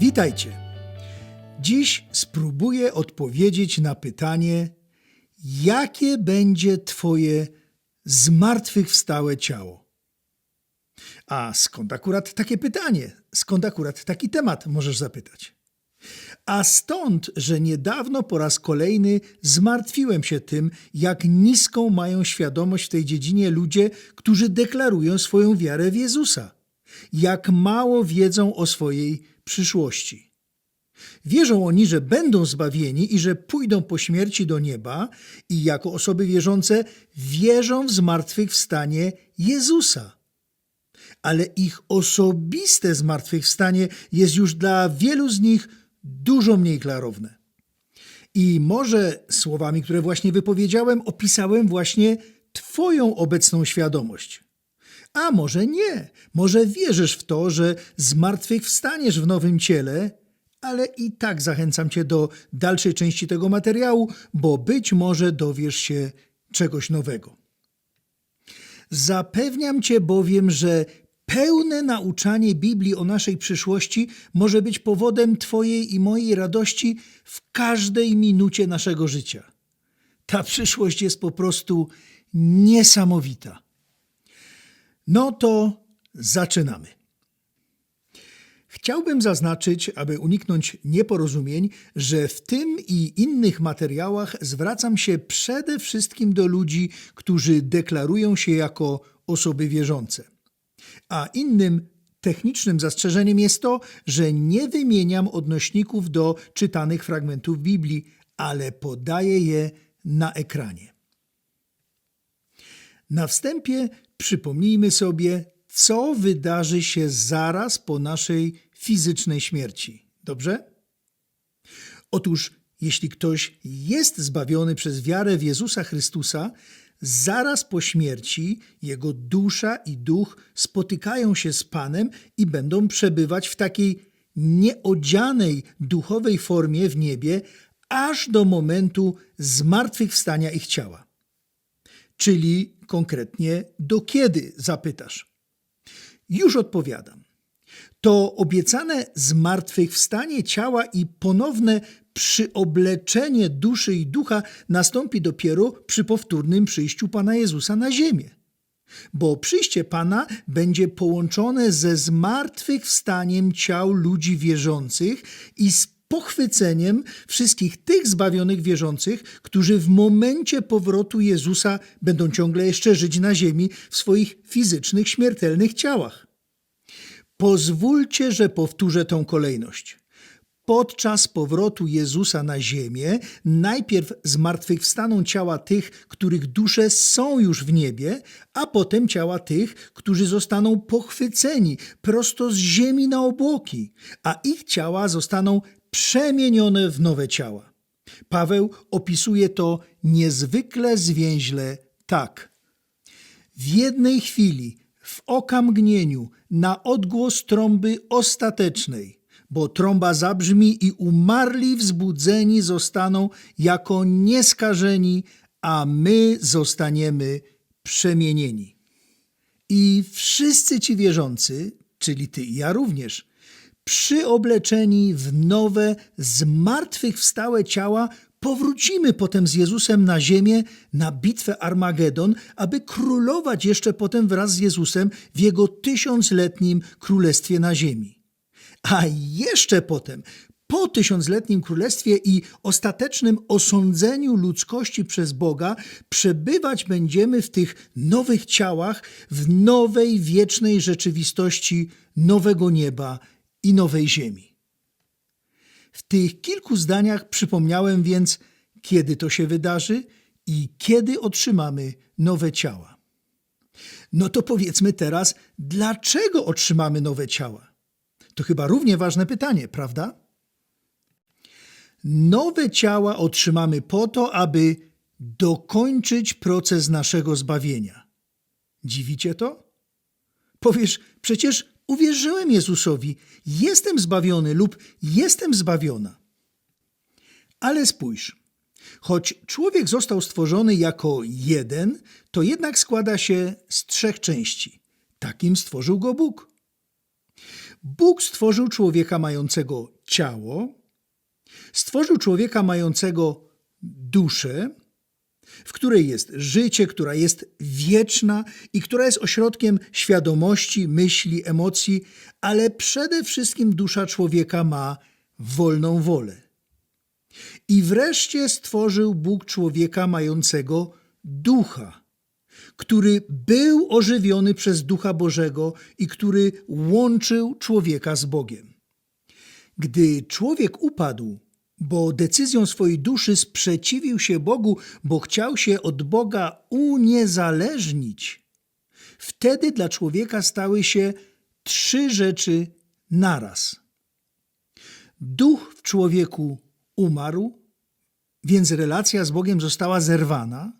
Witajcie. Dziś spróbuję odpowiedzieć na pytanie, jakie będzie Twoje zmartwychwstałe ciało. A skąd akurat takie pytanie? Skąd akurat taki temat, możesz zapytać? A stąd, że niedawno po raz kolejny zmartwiłem się tym, jak niską mają świadomość w tej dziedzinie ludzie, którzy deklarują swoją wiarę w Jezusa. Jak mało wiedzą o swojej przyszłości. Wierzą oni, że będą zbawieni i że pójdą po śmierci do nieba, i jako osoby wierzące wierzą w zmartwychwstanie Jezusa. Ale ich osobiste zmartwychwstanie jest już dla wielu z nich dużo mniej klarowne. I może słowami, które właśnie wypowiedziałem, opisałem właśnie Twoją obecną świadomość. A może nie, może wierzysz w to, że zmartwychwstaniesz w nowym ciele, ale i tak zachęcam Cię do dalszej części tego materiału, bo być może dowiesz się czegoś nowego. Zapewniam Cię bowiem, że pełne nauczanie Biblii o naszej przyszłości może być powodem Twojej i mojej radości w każdej minucie naszego życia. Ta przyszłość jest po prostu niesamowita. No to zaczynamy. Chciałbym zaznaczyć, aby uniknąć nieporozumień, że w tym i innych materiałach zwracam się przede wszystkim do ludzi, którzy deklarują się jako osoby wierzące. A innym technicznym zastrzeżeniem jest to, że nie wymieniam odnośników do czytanych fragmentów Biblii, ale podaję je na ekranie. Na wstępie przypomnijmy sobie, co wydarzy się zaraz po naszej fizycznej śmierci. Dobrze? Otóż, jeśli ktoś jest zbawiony przez wiarę w Jezusa Chrystusa, zaraz po śmierci jego dusza i duch spotykają się z Panem i będą przebywać w takiej nieodzianej duchowej formie w niebie, aż do momentu zmartwychwstania ich ciała. Czyli konkretnie do kiedy zapytasz? Już odpowiadam. To obiecane zmartwychwstanie ciała i ponowne przyobleczenie duszy i ducha nastąpi dopiero przy powtórnym przyjściu Pana Jezusa na ziemię. Bo przyjście Pana będzie połączone ze zmartwychwstaniem ciał ludzi wierzących i z pochwyceniem wszystkich tych zbawionych wierzących, którzy w momencie powrotu Jezusa będą ciągle jeszcze żyć na ziemi w swoich fizycznych, śmiertelnych ciałach. Pozwólcie, że powtórzę tą kolejność. Podczas powrotu Jezusa na ziemię najpierw zmartwychwstaną ciała tych, których dusze są już w niebie, a potem ciała tych, którzy zostaną pochwyceni prosto z ziemi na obłoki, a ich ciała zostaną przemienione w nowe ciała. Paweł opisuje to niezwykle zwięźle tak. W jednej chwili, w okamgnieniu, na odgłos trąby ostatecznej, bo trąba zabrzmi i umarli wzbudzeni zostaną jako nieskażeni, a my zostaniemy przemienieni. I wszyscy ci wierzący, czyli ty i ja również, przyobleczeni w nowe, zmartwychwstałe ciała, powrócimy potem z Jezusem na ziemię, na bitwę Armagedon, aby królować jeszcze potem wraz z Jezusem w jego tysiącletnim królestwie na ziemi. A jeszcze potem, po tysiącletnim królestwie i ostatecznym osądzeniu ludzkości przez Boga, przebywać będziemy w tych nowych ciałach, w nowej, wiecznej rzeczywistości nowego nieba i nowej ziemi. W tych kilku zdaniach przypomniałem więc, kiedy to się wydarzy i kiedy otrzymamy nowe ciała. No to powiedzmy teraz, dlaczego otrzymamy nowe ciała? To chyba równie ważne pytanie, prawda? Nowe ciała otrzymamy po to, aby dokończyć proces naszego zbawienia. Dziwicie to? Powiesz, przecież uwierzyłem Jezusowi, jestem zbawiony lub jestem zbawiona. Ale spójrz, choć człowiek został stworzony jako jeden, to jednak składa się z trzech części. Takim stworzył go Bóg. Bóg stworzył człowieka mającego ciało, stworzył człowieka mającego duszę, w której jest życie, która jest wieczna i która jest ośrodkiem świadomości, myśli, emocji, ale przede wszystkim dusza człowieka ma wolną wolę. I wreszcie stworzył Bóg człowieka mającego ducha, który był ożywiony przez Ducha Bożego i który łączył człowieka z Bogiem. Gdy człowiek upadł, bo decyzją swojej duszy sprzeciwił się Bogu, bo chciał się od Boga uniezależnić, wtedy dla człowieka stały się trzy rzeczy naraz. Duch w człowieku umarł, więc relacja z Bogiem została zerwana.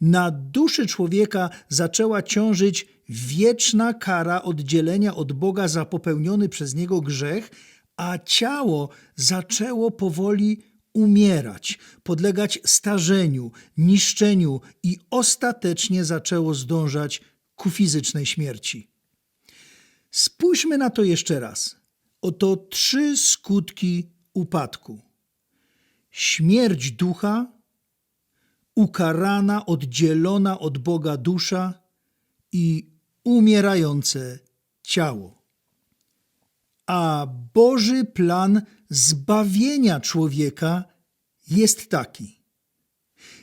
Na duszy człowieka zaczęła ciążyć wieczna kara oddzielenia od Boga za popełniony przez niego grzech, a ciało zaczęło powoli umierać, podlegać starzeniu, niszczeniu i ostatecznie zaczęło zdążać ku fizycznej śmierci. Spójrzmy na to jeszcze raz. Oto trzy skutki upadku: śmierć ducha, ukarana, oddzielona od Boga dusza i umierające ciało. A Boży plan zbawienia człowieka jest taki.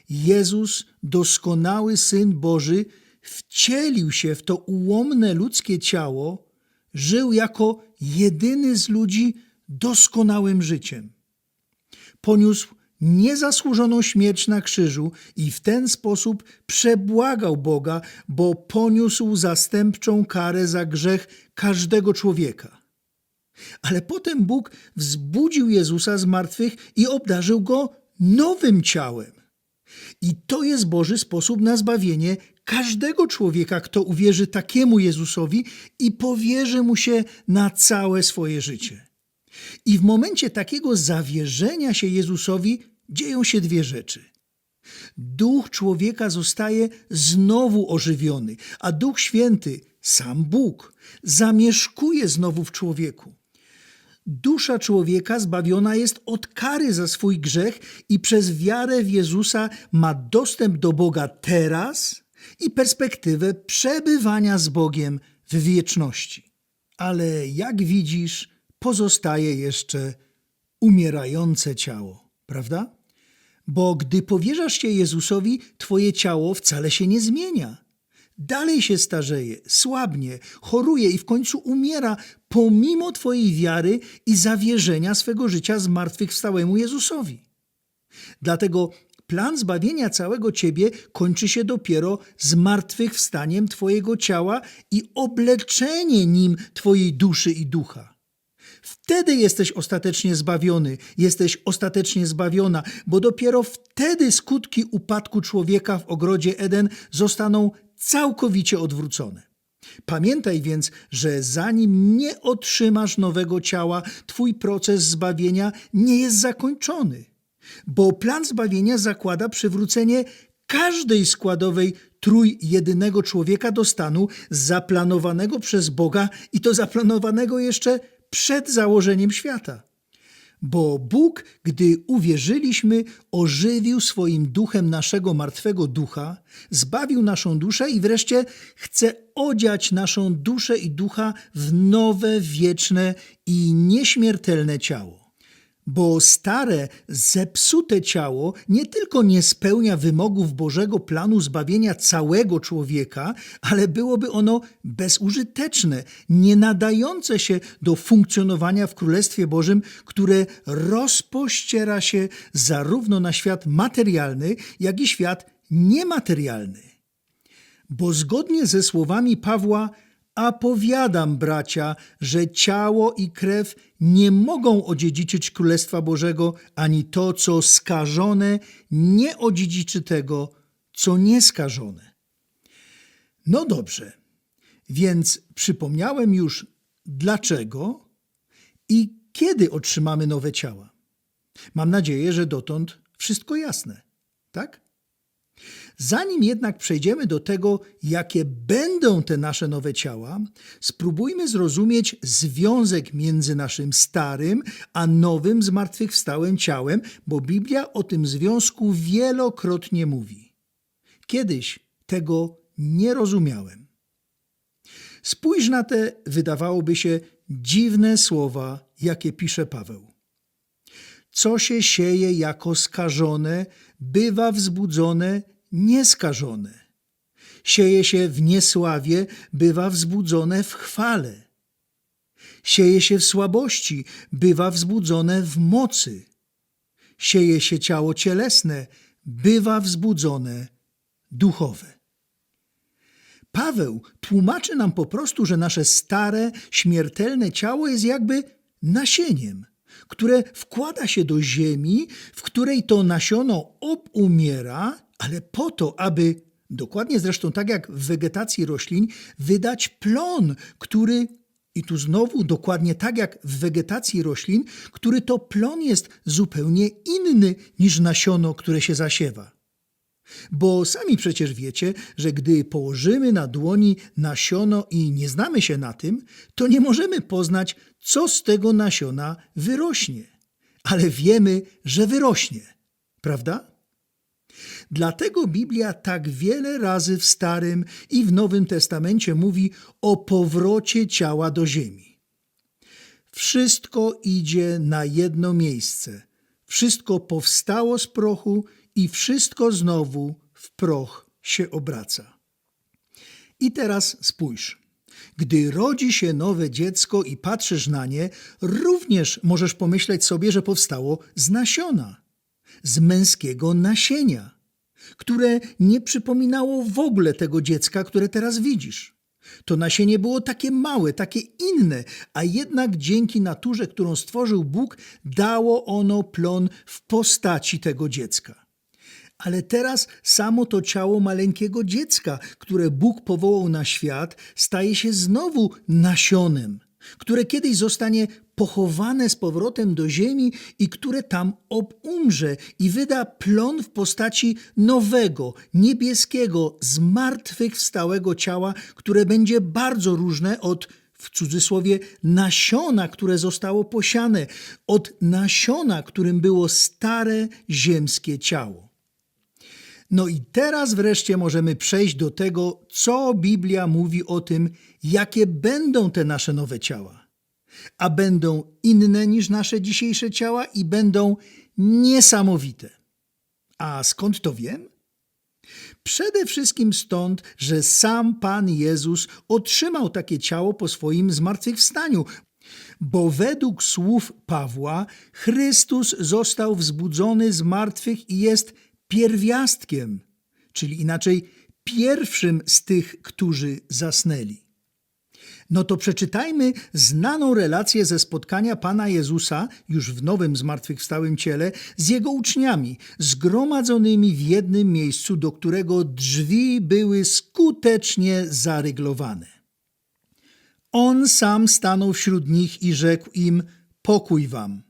Jezus, doskonały Syn Boży, wcielił się w to ułomne ludzkie ciało, żył jako jedyny z ludzi doskonałym życiem. Poniósł niezasłużoną śmierć na krzyżu i w ten sposób przebłagał Boga, bo poniósł zastępczą karę za grzech każdego człowieka. Ale potem Bóg wzbudził Jezusa z martwych i obdarzył go nowym ciałem. I to jest Boży sposób na zbawienie każdego człowieka, kto uwierzy takiemu Jezusowi i powierzy mu się na całe swoje życie. I w momencie takiego zawierzenia się Jezusowi dzieją się dwie rzeczy. Duch człowieka zostaje znowu ożywiony, a Duch Święty, sam Bóg, zamieszkuje znowu w człowieku. Dusza człowieka zbawiona jest od kary za swój grzech i przez wiarę w Jezusa ma dostęp do Boga teraz i perspektywę przebywania z Bogiem w wieczności. Ale jak widzisz, pozostaje jeszcze umierające ciało, prawda? Bo gdy powierzasz się Jezusowi, twoje ciało wcale się nie zmienia. Dalej się starzeje, słabnie, choruje i w końcu umiera, pomimo Twojej wiary i zawierzenia swego życia zmartwychwstałemu Jezusowi. Dlatego plan zbawienia całego Ciebie kończy się dopiero zmartwychwstaniem Twojego ciała i obleczenie nim Twojej duszy i ducha. Wtedy jesteś ostatecznie zbawiony, jesteś ostatecznie zbawiona, bo dopiero wtedy skutki upadku człowieka w ogrodzie Eden zostaną całkowicie odwrócone. Pamiętaj więc, że zanim nie otrzymasz nowego ciała, twój proces zbawienia nie jest zakończony, bo plan zbawienia zakłada przywrócenie każdej składowej trójjedynego człowieka do stanu zaplanowanego przez Boga i to zaplanowanego jeszcze przed założeniem świata. Bo Bóg, gdy uwierzyliśmy, ożywił swoim duchem naszego martwego ducha, zbawił naszą duszę i wreszcie chce odziać naszą duszę i ducha w nowe, wieczne i nieśmiertelne ciało. Bo stare, zepsute ciało nie tylko nie spełnia wymogów Bożego planu zbawienia całego człowieka, ale byłoby ono bezużyteczne, nie nadające się do funkcjonowania w Królestwie Bożym, które rozpościera się zarówno na świat materialny, jak i świat niematerialny. Bo zgodnie ze słowami Pawła, a powiadam, bracia, że ciało i krew nie mogą odziedziczyć Królestwa Bożego, ani to, co skażone, nie odziedziczy tego, co nieskażone. No dobrze, więc przypomniałem już dlaczego i kiedy otrzymamy nowe ciała. Mam nadzieję, że dotąd wszystko jasne, tak? Zanim jednak przejdziemy do tego, jakie będą te nasze nowe ciała, spróbujmy zrozumieć związek między naszym starym a nowym zmartwychwstałym ciałem, bo Biblia o tym związku wielokrotnie mówi. Kiedyś tego nie rozumiałem. Spójrz na te, wydawałoby się, dziwne słowa, jakie pisze Paweł. Co się sieje jako skażone, bywa wzbudzone nieskażone. Sieje się w niesławie, bywa wzbudzone w chwale. Sieje się w słabości, bywa wzbudzone w mocy. Sieje się ciało cielesne, bywa wzbudzone duchowe. Paweł tłumaczy nam po prostu, że nasze stare, śmiertelne ciało jest jakby nasieniem, które wkłada się do ziemi, w której to nasiono obumiera, ale po to, aby, dokładnie zresztą tak jak w wegetacji roślin, wydać plon, który, i tu znowu dokładnie tak jak w wegetacji roślin, który to plon jest zupełnie inny niż nasiono, które się zasiewa. Bo sami przecież wiecie, że gdy położymy na dłoni nasiono i nie znamy się na tym, to nie możemy poznać, co z tego nasiona wyrośnie. Ale wiemy, że wyrośnie, prawda? Dlatego Biblia tak wiele razy w Starym i w Nowym Testamencie mówi o powrocie ciała do ziemi. Wszystko idzie na jedno miejsce. Wszystko powstało z prochu i wszystko znowu w proch się obraca. I teraz spójrz. Gdy rodzi się nowe dziecko i patrzysz na nie, również możesz pomyśleć sobie, że powstało z nasiona, z męskiego nasienia, które nie przypominało w ogóle tego dziecka, które teraz widzisz. To nasienie było takie małe, takie inne, a jednak dzięki naturze, którą stworzył Bóg, dało ono plon w postaci tego dziecka. Ale teraz samo to ciało maleńkiego dziecka, które Bóg powołał na świat, staje się znowu nasionem, które kiedyś zostanie pochowane z powrotem do ziemi i które tam obumrze i wyda plon w postaci nowego, niebieskiego, zmartwychwstałego ciała, które będzie bardzo różne od w cudzysłowie nasiona, które zostało posiane, od nasiona, którym było stare ziemskie ciało. No i teraz wreszcie możemy przejść do tego, co Biblia mówi o tym, jakie będą te nasze nowe ciała. A będą inne niż nasze dzisiejsze ciała i będą niesamowite. A skąd to wiem? Przede wszystkim stąd, że sam Pan Jezus otrzymał takie ciało po swoim zmartwychwstaniu, bo według słów Pawła Chrystus został wzbudzony z martwych i jest pierwiastkiem, czyli inaczej pierwszym z tych, którzy zasnęli. No to przeczytajmy znaną relację ze spotkania Pana Jezusa, już w nowym zmartwychwstałym ciele, z Jego uczniami, zgromadzonymi w jednym miejscu, do którego drzwi były skutecznie zaryglowane. On sam stanął wśród nich i rzekł im: Pokój wam.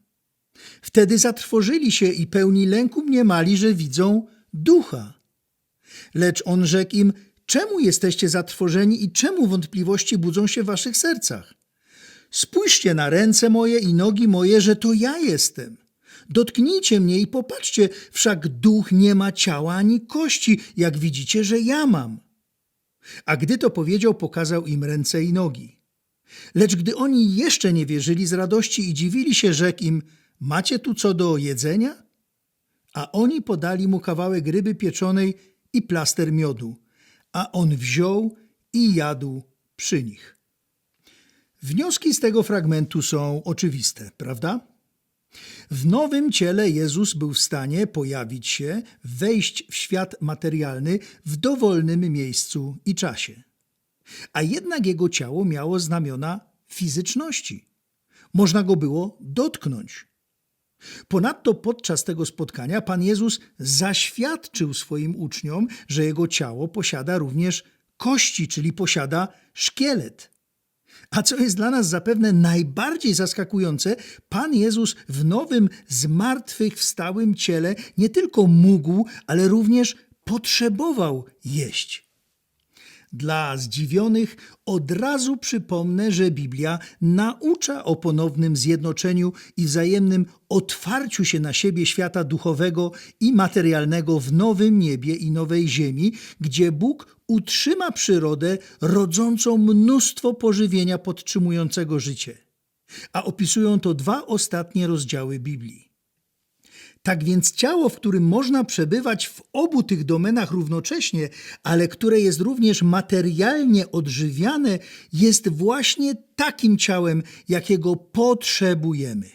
Wtedy zatrwożyli się i pełni lęku mniemali, że widzą ducha. Lecz on rzekł im: Czemu jesteście zatrwożeni i czemu wątpliwości budzą się w waszych sercach? Spójrzcie na ręce moje i nogi moje, że to ja jestem. Dotknijcie mnie i popatrzcie, wszak duch nie ma ciała ani kości, jak widzicie, że ja mam. A gdy to powiedział, pokazał im ręce i nogi. Lecz gdy oni jeszcze nie wierzyli z radości i dziwili się, rzekł im: Macie tu co do jedzenia? A oni podali mu kawałek ryby pieczonej i plaster miodu, a on wziął i jadł przy nich. Wnioski z tego fragmentu są oczywiste, prawda? W nowym ciele Jezus był w stanie pojawić się, wejść w świat materialny w dowolnym miejscu i czasie. A jednak jego ciało miało znamiona fizyczności. Można go było dotknąć. Ponadto podczas tego spotkania Pan Jezus zaświadczył swoim uczniom, że jego ciało posiada również kości, czyli posiada szkielet. A co jest dla nas zapewne najbardziej zaskakujące, Pan Jezus w nowym, zmartwychwstałym ciele nie tylko mógł, ale również potrzebował jeść. Dla zdziwionych od razu przypomnę, że Biblia naucza o ponownym zjednoczeniu i wzajemnym otwarciu się na siebie świata duchowego i materialnego w nowym niebie i nowej ziemi, gdzie Bóg utrzyma przyrodę rodzącą mnóstwo pożywienia podtrzymującego życie. A opisują to dwa ostatnie rozdziały Biblii. Tak więc ciało, w którym można przebywać w obu tych domenach równocześnie, ale które jest również materialnie odżywiane, jest właśnie takim ciałem, jakiego potrzebujemy.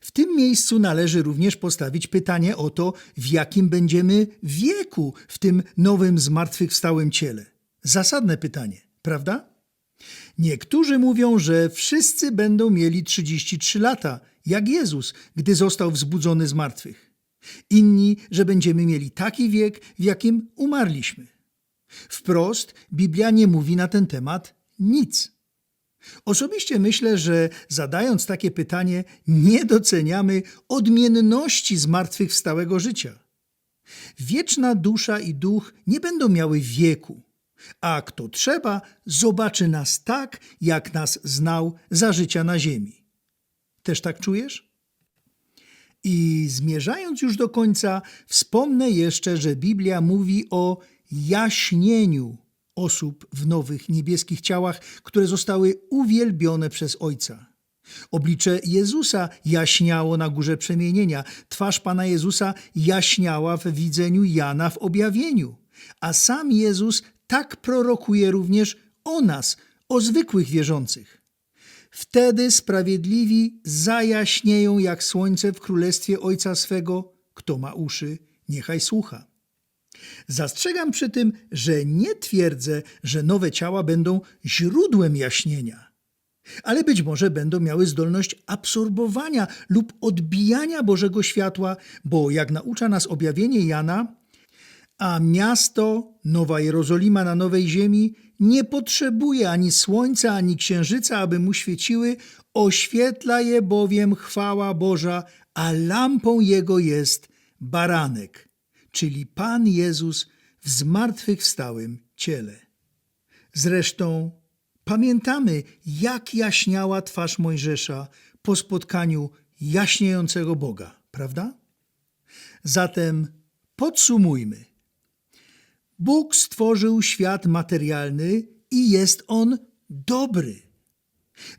W tym miejscu należy również postawić pytanie o to, w jakim będziemy wieku w tym nowym zmartwychwstałym ciele. Zasadne pytanie, prawda? Niektórzy mówią, że wszyscy będą mieli 33 lata, jak Jezus, gdy został wzbudzony z martwych. Inni, że będziemy mieli taki wiek, w jakim umarliśmy. Wprost Biblia nie mówi na ten temat nic. Osobiście myślę, że zadając takie pytanie, nie doceniamy odmienności zmartwychwstałego życia. Wieczna dusza i duch nie będą miały wieku, a kto trzeba, zobaczy nas tak, jak nas znał za życia na ziemi. Też tak czujesz? I zmierzając już do końca, wspomnę jeszcze, że Biblia mówi o jaśnieniu osób w nowych niebieskich ciałach, które zostały uwielbione przez Ojca. Oblicze Jezusa jaśniało na górze przemienienia, twarz Pana Jezusa jaśniała w widzeniu Jana w objawieniu, a sam Jezus tak prorokuje również o nas, o zwykłych wierzących. Wtedy sprawiedliwi zajaśnieją jak słońce w królestwie Ojca swego. Kto ma uszy, niechaj słucha. Zastrzegam przy tym, że nie twierdzę, że nowe ciała będą źródłem jaśnienia, ale być może będą miały zdolność absorbowania lub odbijania Bożego światła, bo jak naucza nas objawienie Jana, a miasto, Nowa Jerozolima na nowej ziemi, nie potrzebuje ani słońca, ani księżyca, aby mu świeciły, oświetla je bowiem chwała Boża, a lampą jego jest baranek, czyli Pan Jezus w zmartwychwstałym ciele. Zresztą pamiętamy, jak jaśniała twarz Mojżesza po spotkaniu jaśniejącego Boga, prawda? Zatem podsumujmy. Bóg stworzył świat materialny i jest on dobry.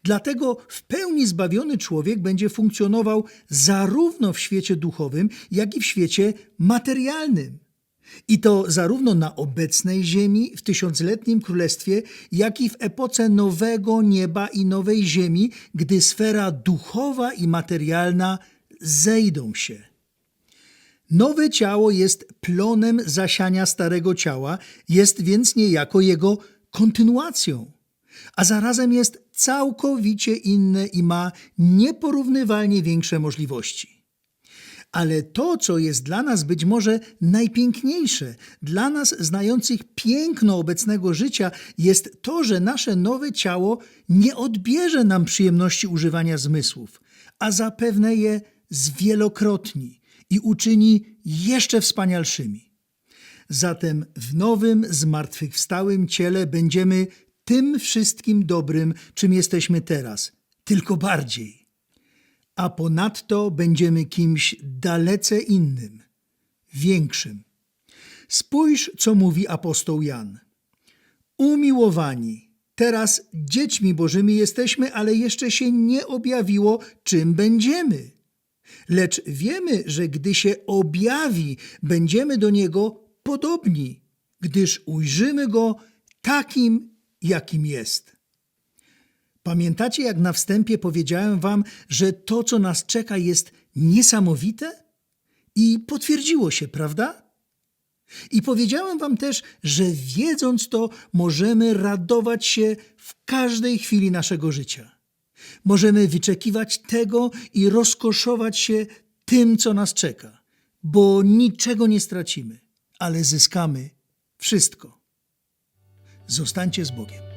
Dlatego w pełni zbawiony człowiek będzie funkcjonował zarówno w świecie duchowym, jak i w świecie materialnym. I to zarówno na obecnej ziemi, w tysiącletnim królestwie, jak i w epoce nowego nieba i nowej ziemi, gdy sfera duchowa i materialna zejdą się. Nowe ciało jest plonem zasiania starego ciała, jest więc niejako jego kontynuacją, a zarazem jest całkowicie inne i ma nieporównywalnie większe możliwości. Ale to, co jest dla nas być może najpiękniejsze, dla nas znających piękno obecnego życia, jest to, że nasze nowe ciało nie odbierze nam przyjemności używania zmysłów, a zapewne je zwielokrotni i uczyni jeszcze wspanialszymi. Zatem w nowym, zmartwychwstałym ciele będziemy tym wszystkim dobrym, czym jesteśmy teraz, tylko bardziej. A ponadto będziemy kimś dalece innym, większym. Spójrz, co mówi apostoł Jan. Umiłowani, teraz dziećmi Bożymi jesteśmy, ale jeszcze się nie objawiło, czym będziemy. Lecz wiemy, że gdy się objawi, będziemy do Niego podobni, gdyż ujrzymy Go takim, jakim jest. Pamiętacie, jak na wstępie powiedziałem Wam, że to, co nas czeka, jest niesamowite? I potwierdziło się, prawda? I powiedziałem Wam też, że wiedząc to, możemy radować się w każdej chwili naszego życia. Możemy wyczekiwać tego i rozkoszować się tym, co nas czeka, bo niczego nie stracimy, ale zyskamy wszystko. Zostańcie z Bogiem.